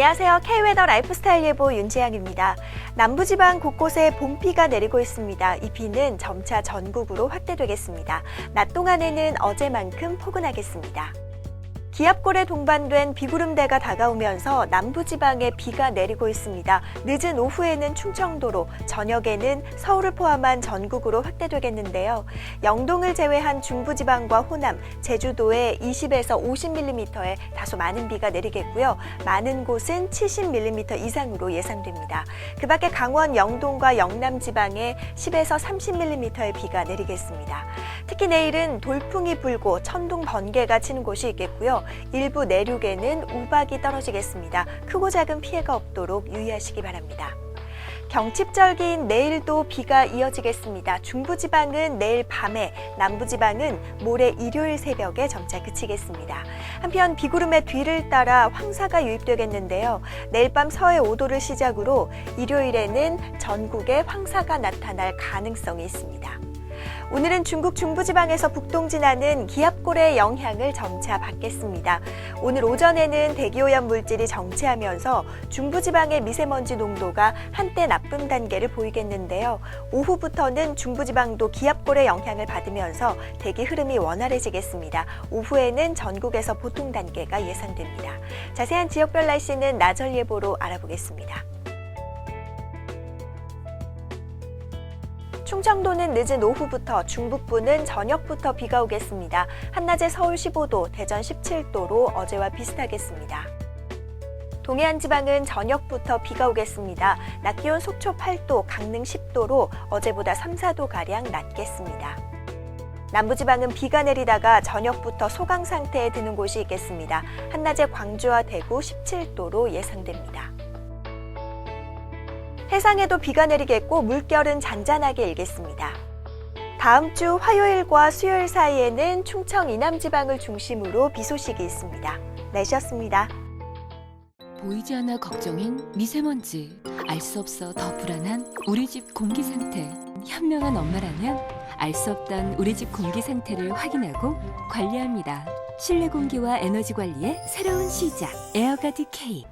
안녕하세요. K웨더 라이프스타일 예보 윤재양입니다. 남부지방 곳곳에 봄비가 내리고 있습니다. 이 비는 점차 전국으로 확대되겠습니다. 낮 동안에는 어제만큼 포근하겠습니다. 기압골에 동반된 비구름대가 다가오면서 남부지방에 비가 내리고 있습니다. 늦은 오후에는 충청도로, 저녁에는 서울을 포함한 전국으로 확대되겠는데요. 영동을 제외한 중부지방과 호남, 제주도에 20에서 50mm의 다소 많은 비가 내리겠고요. 많은 곳은 70mm 이상으로 예상됩니다. 그 밖에 강원 영동과 영남 지방에 10에서 30mm의 비가 내리겠습니다. 특히 내일은 돌풍이 불고 천둥 번개가 치는 곳이 있겠고요. 일부 내륙에는 우박이 떨어지겠습니다. 크고 작은 피해가 없도록 유의하시기 바랍니다. 경칩절기인 내일도 비가 이어지겠습니다. 중부지방은 내일 밤에, 남부지방은 모레 일요일 새벽에 점차 그치겠습니다. 한편 비구름의 뒤를 따라 황사가 유입되겠는데요. 내일 밤 서해 5도를 시작으로 일요일에는 전국에 황사가 나타날 가능성이 있습니다. 오늘은 중국 중부지방에서 북동진하는 기압골의 영향을 점차 받겠습니다. 오늘 오전에는 대기오염 물질이 정체하면서 중부지방의 미세먼지 농도가 한때 나쁨 단계를 보이겠는데요. 오후부터는 중부지방도 기압골의 영향을 받으면서 대기 흐름이 원활해지겠습니다. 오후에는 전국에서 보통 단계가 예상됩니다. 자세한 지역별 날씨는 나절 예보로 알아보겠습니다. 충청도는 늦은 오후부터 중북부는 저녁부터 비가 오겠습니다. 한낮에 서울 15도, 대전 17도로 어제와 비슷하겠습니다. 동해안 지방은 저녁부터 비가 오겠습니다. 낮 기온 속초 8도, 강릉 10도로 어제보다 3, 4도 가량 낮겠습니다. 남부지방은 비가 내리다가 저녁부터 소강 상태에 드는 곳이 있겠습니다. 한낮에 광주와 대구 17도로 예상됩니다. 해상에도 비가 내리겠고 물결은 잔잔하게 일겠습니다. 다음 주 화요일과 수요일 사이에는 충청 이남 지방을 중심으로 비 소식이 있습니다. 내셨습니다. 보이지 않아 걱정인 미세먼지. 알 수 없어 더 불안한 우리 집 공기 상태. 현명한 엄마라면 알 수 없던 우리 집 공기 상태를 확인하고 관리합니다. 실내 공기와 에너지 관리의 새로운 시작. 에어가드 K.